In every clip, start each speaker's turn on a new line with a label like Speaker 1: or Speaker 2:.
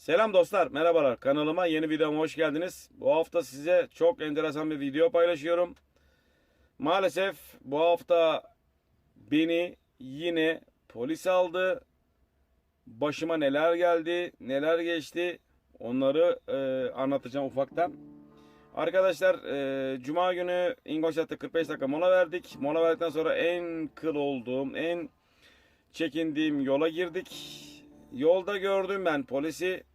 Speaker 1: Selam dostlar, merhabalar. Kanalıma yeni videoma hoş geldiniz. Bu hafta size çok enteresan bir video paylaşıyorum. Maalesef bu hafta beni yine polis aldı. Başıma neler geldi, neler geçti onları e, anlatacağım ufaktan. Arkadaşlar e, Cuma günü İngolstadt'ta 45 dakika mola verdik. Mola verdikten sonra en kıl olduğum, en çekindiğim yola girdik. Yolda gördüm ben polisi.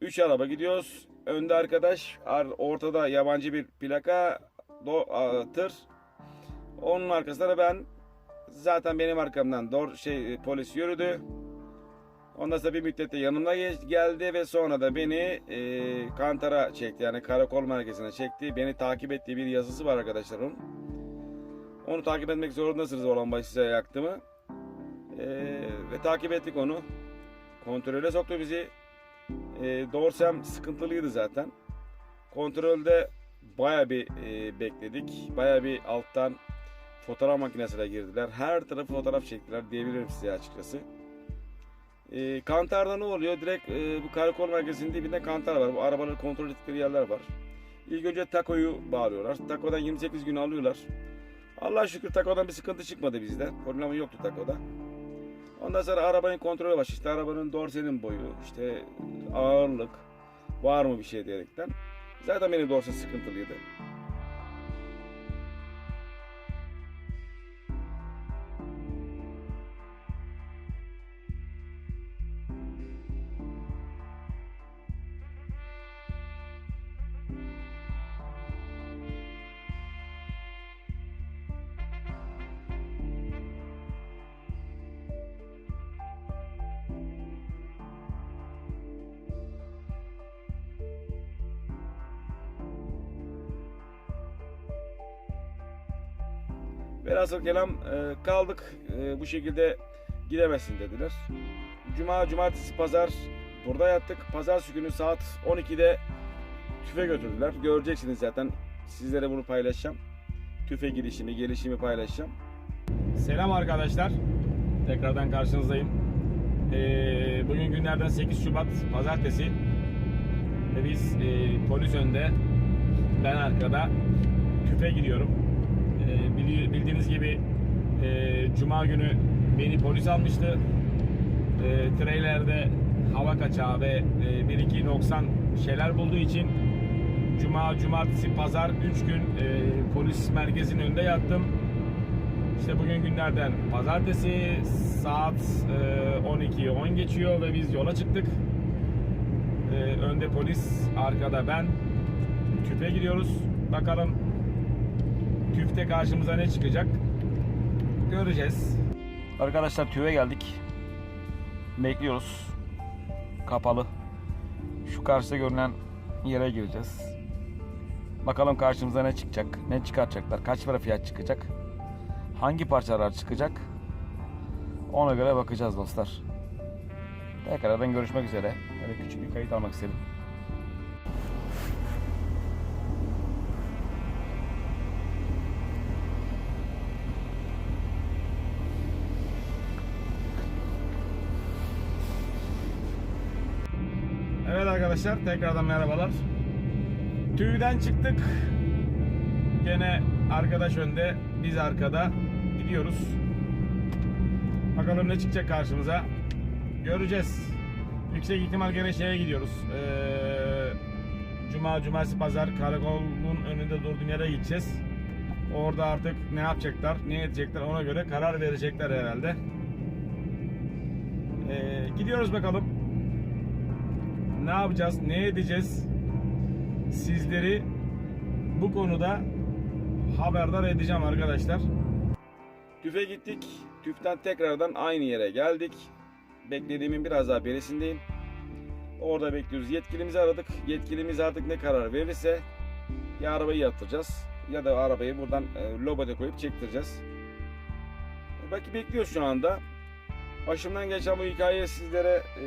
Speaker 1: 3 araba gidiyoruz. Önde arkadaş, ar- ortada yabancı bir plaka, do, a, tır. Onun arkasında da ben zaten benim arkamdan dor şey e, polis yürüdü. Ondan sonra bir müddet de yanımda geldi ve sonra da beni e, kantara çekti. Yani karakol merkezine çekti. Beni takip ettiği bir yazısı var arkadaşlar onun. Onu takip etmek zorundasınız olan baş size yaktığımı. E, ve takip ettik onu. Kontrole soktu bizi. E, Dorsem sıkıntılıydı zaten. Kontrolde baya bir e, bekledik. Baya bir alttan fotoğraf makinesine girdiler. Her tarafı fotoğraf çektiler diyebilirim size açıkçası. E, kantarda ne oluyor? Direkt e, bu karakol merkezinin dibinde kantar var. Bu arabaları kontrol ettikleri yerler var. İlk önce takoyu bağlıyorlar. Takodan 28 gün alıyorlar. Allah şükür takodan bir sıkıntı çıkmadı bizde. Problemi yoktu takoda. Ondan sonra arabanın kontrolü başladı. İşte arabanın dorsenin boyu, işte ağırlık, var mı bir şey diyerekten. Zaten benim dorse sıkıntılıydı. Velhasıl kelam e, kaldık. E, bu şekilde gidemezsin dediler. Cuma, cumartesi, pazar burada yattık. Pazartesi günü saat 12'de tüfe götürdüler. Göreceksiniz zaten. Sizlere bunu paylaşacağım. Tüfe gidişimi, gelişimi paylaşacağım. Selam arkadaşlar. Tekrardan karşınızdayım. Ee, bugün günlerden 8 Şubat Pazartesi. Ve biz e, polis önde, ben arkada tüfe gidiyorum. Ee, bildiğiniz gibi e, Cuma günü beni polis almıştı. E, trailerde hava kaçağı ve e, bir iki noksan şeyler bulduğu için Cuma, Cumartesi, Pazar 3 gün e, polis merkezinin önünde yattım. İşte bugün günlerden Pazartesi saat e, 12'yi 10 geçiyor ve biz yola çıktık. E, önde polis, arkada ben. Tüpe gidiyoruz. Bakalım tüfte karşımıza ne çıkacak göreceğiz. Arkadaşlar tüve geldik. Bekliyoruz. Kapalı. Şu karşıda görünen yere gireceğiz. Bakalım karşımıza ne çıkacak, ne çıkartacaklar, kaç para fiyat çıkacak, hangi parçalar çıkacak. Ona göre bakacağız dostlar. Tekrardan görüşmek üzere. Böyle küçük bir kayıt almak istedim. Arkadaşlar tekrardan merhabalar. TÜV'den çıktık. Gene arkadaş önde, biz arkada gidiyoruz. Bakalım ne çıkacak karşımıza. Göreceğiz. Yüksek ihtimal gene şeye gidiyoruz. Ee, Cuma, cumartesi, pazar karakolun önünde durduğun yere gideceğiz. Orada artık ne yapacaklar, ne edecekler ona göre karar verecekler herhalde. Ee, gidiyoruz bakalım ne yapacağız, ne edeceğiz? Sizleri bu konuda haberdar edeceğim arkadaşlar. TÜF'e gittik. TÜF'ten tekrardan aynı yere geldik. Beklediğimin biraz daha berisindeyim. Orada bekliyoruz. Yetkilimizi aradık. Yetkilimiz artık ne karar verirse ya arabayı yatıracağız ya da arabayı buradan e, lobada koyup çektireceğiz. Belki bekliyoruz şu anda. Başımdan geçen bu hikayeyi sizlere e,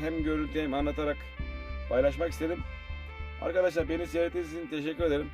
Speaker 1: hem görüntü hem anlatarak paylaşmak istedim. Arkadaşlar beni seyrettiğiniz için teşekkür ederim.